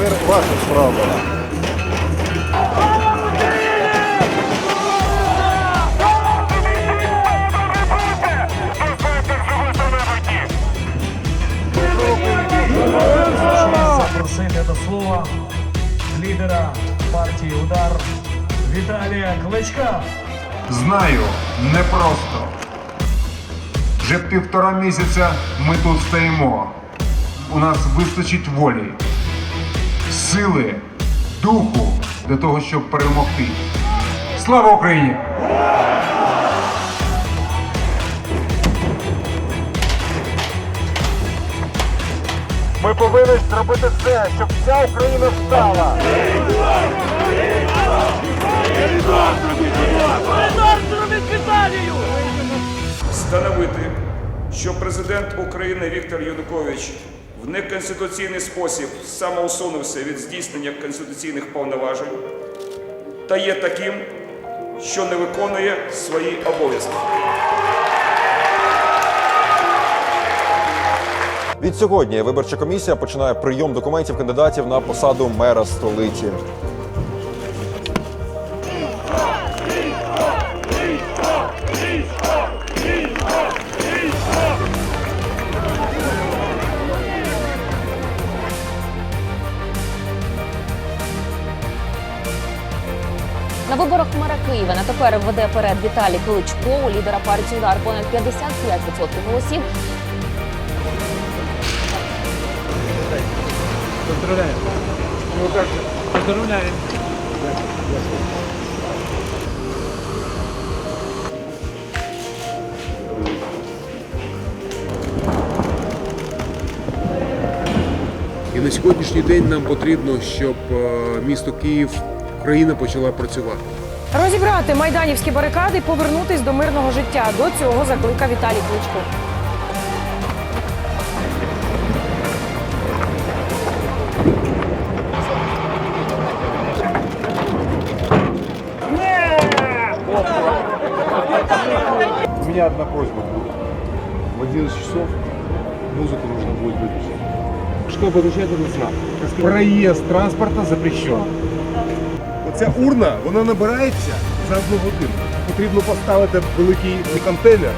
тепер ваша справа. запросити до слова лідера партії Удар Віталія Кличка. Знаю, непросто. Вже півтора місяця ми тут стоїмо. У нас вистачить волі, сили, духу для того, щоб перемогти. Слава Україні! Ми повинні зробити все, щоб вся Україна встала. Встановити, що президент України Віктор Янукович в неконституційний спосіб самоусунувся від здійснення конституційних повноважень та є таким, що не виконує свої обов'язки. Відсьогодні виборча комісія починає прийом документів кандидатів на посаду мера столиці. На виборах мера Києва на тепер веде перед Віталій Кличко, у лідера партії удар понад 55% голосів. І на сьогоднішній день нам потрібно, щоб е, місто Київ, Україна почала працювати. Розібрати майданівські барикади і повернутись до мирного життя. До цього закликав Віталій Кличко. У меня одна просьба. В 11 часов музыку нужно будет выключить. Что получается на знак? Проезд транспорта запрещен. Оця урна, вона набирається за одну годину. Потрібно поставити великий контейнер.